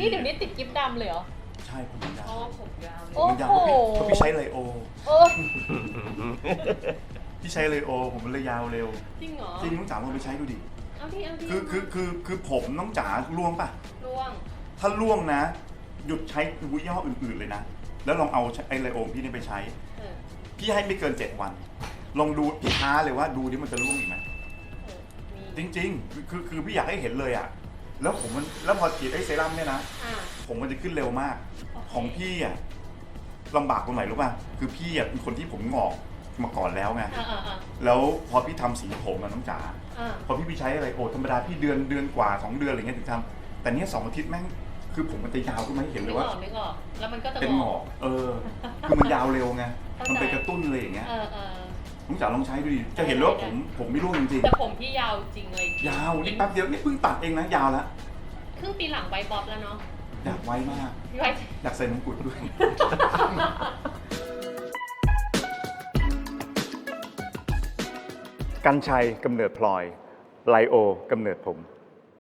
นี่เดี๋ยวนี้ติดกิฟต์ดำเลยเหรอ ใช่ผมยาวอ๋อผมยาวโอ้ผมยาวเพราะพี่เพราะพี่ใช้ไลโอ โอ้พี่ใช้ไลโอ ผมมันเลยยาวเร็วจริงเหรอ จริงน้องจ๋าลองไปใช้ดูดิ เอาที่เอาที่คือคือคือคือผมน้องจ๋าล่วงป่ะร่วง ถ้าล่วงนะ หยุดใช้วุ้ยยี่ห้ออื่นๆเลยนะ แล้วลองเอาไอ้ไลโอพี่นี่ไปใช้ เออพี่ให้ไม่เกิน 7 วัน ลองดูพี่ท้าเลยว่าดูนี่มันจะร่วงอีกไหมเออมีจริง ๆ คือคือคือพี่อยากให้เห็นเลยอะ แล้วผมมันแล้วพอฉีดไอ้เซรั่มเนี่ยนะ อ่า ผมมันจะขึ้นเร็วมาก โอเค ของพี่อะลำบากตรงไหนรู้ป่ะ คือพี่อะเป็นคนที่ผมงอกมาก่อนแล้วไง อ่าอ่าอ่าแล้วพอพี่ทำสีผมอะน้องจ๋า อ่าพอพี่ไปใช้อะไรโอ้ธรรมดาพี่เดือนเดือนกว่าสองเดือนอะไรเงี้ยถึงทำแต่เนี้ยสองอาทิตย์แม่งคือผมมันจะยาวขึ้นมาให้เห็นเลนึยกอว่า อกนึกออกแล้วมันก็จะเป็นหงอก เออ คือมันยาวเร็วไงเข้าใจมันไปกระตุ้นเลยอย่างเงี้ย เออเออ น้องจ๋าลองใช้ดูดิจะเห็นเลยว่าผมผมไม่ร่วงจริงแต่ผมพี่ยาวจริงเลยๆยาวนี่แป๊บเดียวนี่เพิ่งตัดเองนะยาวแล้วครึ่งปีหลังไวบ๊อบแล้วเนาะอยากไว้มากพี่ไว้ อยากใส่มงกุฎด้วย กัญชัยกำเนิดพลอย ไลโอกำเนิดผม